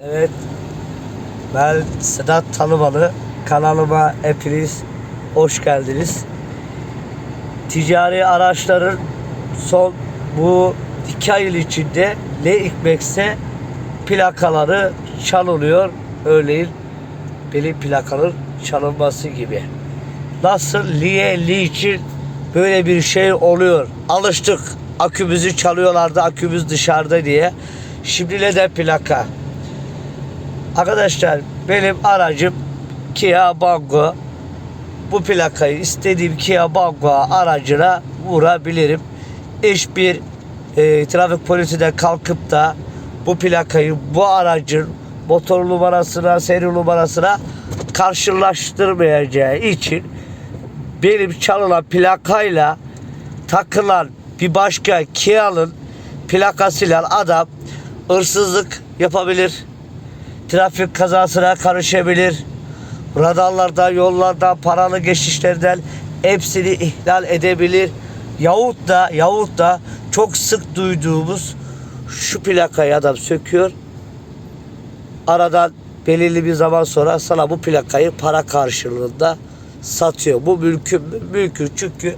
Evet. Ben Sedat Tanımalı. Kanalıma hepiniz hoş geldiniz. Ticari araçların son bu iki ay içinde ne hikmetse plakaları çalınıyor. Örneğin benim plakanın çalınması gibi. Nasıl, niye, niçin böyle bir şey oluyor? Alıştık. Akümüzü çalıyorlardı, akümüz dışarıda diye. Şimdi neden plaka? Arkadaşlar benim aracım Kia Bango. Bu plakayı istediğim Kia Bango aracına vurabilirim. Hiçbir e, trafik polisi de kalkıp da bu plakayı bu aracın motor numarasına, seri numarasına karşılaştırmayacağı için benim çalınan plakayla takılan bir başka Kia'nın plakasıyla adam hırsızlık yapabilir trafik kazasına karışabilir. Radarlarda, yollarda, paralı geçişlerden hepsini ihlal edebilir. Yahut da, yahut da çok sık duyduğumuz şu plakayı adam söküyor. Aradan belirli bir zaman sonra sana bu plakayı para karşılığında satıyor. Bu mülkün mülkün çünkü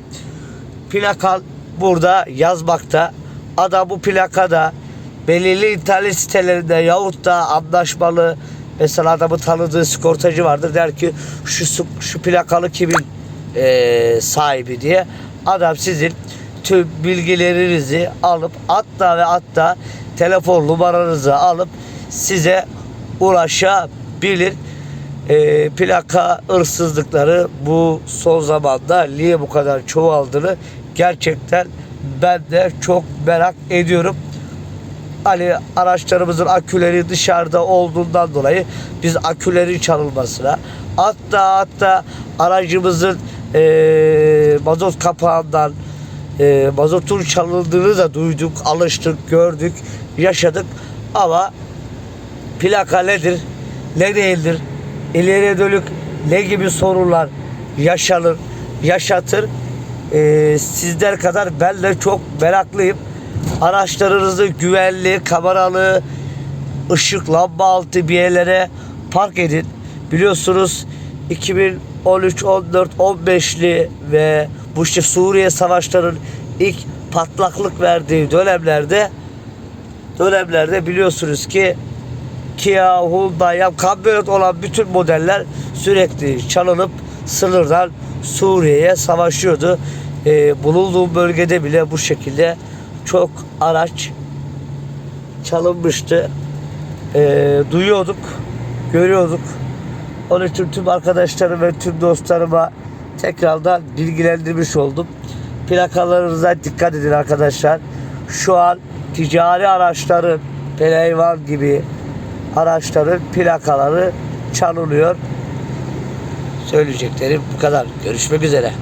plakan burada yazmakta. Adam bu plakada belirli internet sitelerinde yahut da anlaşmalı mesela adamı tanıdığı sigortacı vardır. Der ki şu şu plakalı kimin eee, sahibi? diye. Adam sizin tüm bilgilerinizi alıp hatta ve hatta telefon numaranızı alıp size ulaşabilir. Eee, plaka hırsızlıkları bu son zamanda niye bu kadar çoğaldığını gerçekten ben de çok merak ediyorum hani araçlarımızın aküleri dışarıda olduğundan dolayı biz akülerin çalınmasına hatta hatta aracımızın eee mazot kapağından eee mazotun çalındığını da duyduk, alıştık, gördük, yaşadık ama plaka nedir, ne değildir, ileriye dönük ne gibi sorunlar yaşanır, yaşatır. Ee, sizler kadar ben de çok meraklıyım. Araçlarınızı güvenli, kameralı, ışık, lamba altı bir yerlere park edin. Biliyorsunuz 2013, 14, 15'li ve bu işte Suriye savaşlarının ilk patlaklık verdiği dönemlerde dönemlerde biliyorsunuz ki Kia, Hyundai, ya kamyonet olan bütün modeller sürekli çalınıp sınırdan Suriye'ye savaşıyordu. Ee, bulunduğum bölgede bile bu şekilde çok araç çalınmıştı. Ee, duyuyorduk, görüyorduk. Onun için tüm arkadaşlarım ve tüm dostlarıma tekrardan bilgilendirmiş oldum. Plakalarınıza dikkat edin arkadaşlar. Şu an ticari araçların Peleyvan gibi araçların plakaları çalınıyor. Söyleyeceklerim bu kadar. Görüşmek üzere.